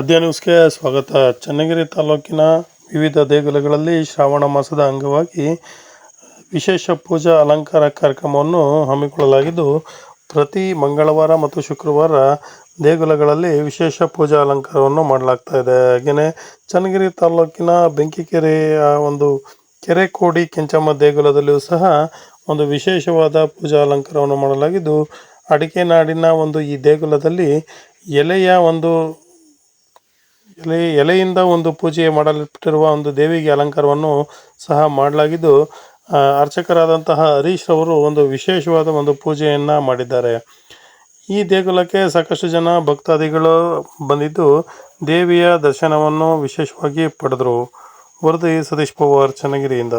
ಆದ್ಯ ನ್ಯೂಸ್ಗೆ ಸ್ವಾಗತ. ಚನ್ನಗಿರಿ ತಾಲೂಕಿನ ವಿವಿಧ ದೇಗುಲಗಳಲ್ಲಿ ಶ್ರಾವಣ ಮಾಸದ ಅಂಗವಾಗಿ ವಿಶೇಷ ಪೂಜಾ ಅಲಂಕಾರ ಕಾರ್ಯಕ್ರಮವನ್ನು ಹಮ್ಮಿಕೊಳ್ಳಲಾಗಿದ್ದು, ಪ್ರತಿ ಮಂಗಳವಾರ ಮತ್ತು ಶುಕ್ರವಾರ ದೇಗುಲಗಳಲ್ಲಿ ವಿಶೇಷ ಪೂಜಾ ಅಲಂಕಾರವನ್ನು ಮಾಡಲಾಗ್ತಾ ಇದೆ. ಹಾಗೆಯೇ ಚನ್ನಗಿರಿ ತಾಲೂಕಿನ ಬೆಂಕಿಕೆರೆಯ ಒಂದು ಕೆರೆ ಕೋಡಿ ಕೆಂಚಮ್ಮ ದೇಗುಲದಲ್ಲಿಯೂ ಸಹ ಒಂದು ವಿಶೇಷವಾದ ಪೂಜಾ ಅಲಂಕಾರವನ್ನು ಮಾಡಲಾಗಿದ್ದು, ಅಡಿಕೆ ನಾಡಿನ ಒಂದು ಈ ದೇಗುಲದಲ್ಲಿ ಎಲೆಯ ಒಂದು ಎಲೆ, ಎಲೆಯಿಂದ ಒಂದು ಪೂಜೆ ಮಾಡಲ್ಪಟ್ಟಿರುವ ಒಂದು ದೇವಿಗೆ ಅಲಂಕಾರವನ್ನು ಸಹ ಮಾಡಲಾಗಿದ್ದು ಅರ್ಚಕರಾದಂತಹ ಹರೀಶ್ ಅವರು ಒಂದು ವಿಶೇಷವಾದ ಒಂದು ಪೂಜೆಯನ್ನು ಮಾಡಿದ್ದಾರೆ. ಈ ದೇಗುಲಕ್ಕೆ ಸಾಕಷ್ಟು ಜನ ಭಕ್ತಾದಿಗಳು ಬಂದಿದ್ದು, ದೇವಿಯ ದರ್ಶನವನ್ನು ವಿಶೇಷವಾಗಿ ಪಡೆದರು. ವರದಿ ಸತೀಶ್ ಪವಾರ್ ಚನ್ನಗಿರಿಯಿಂದ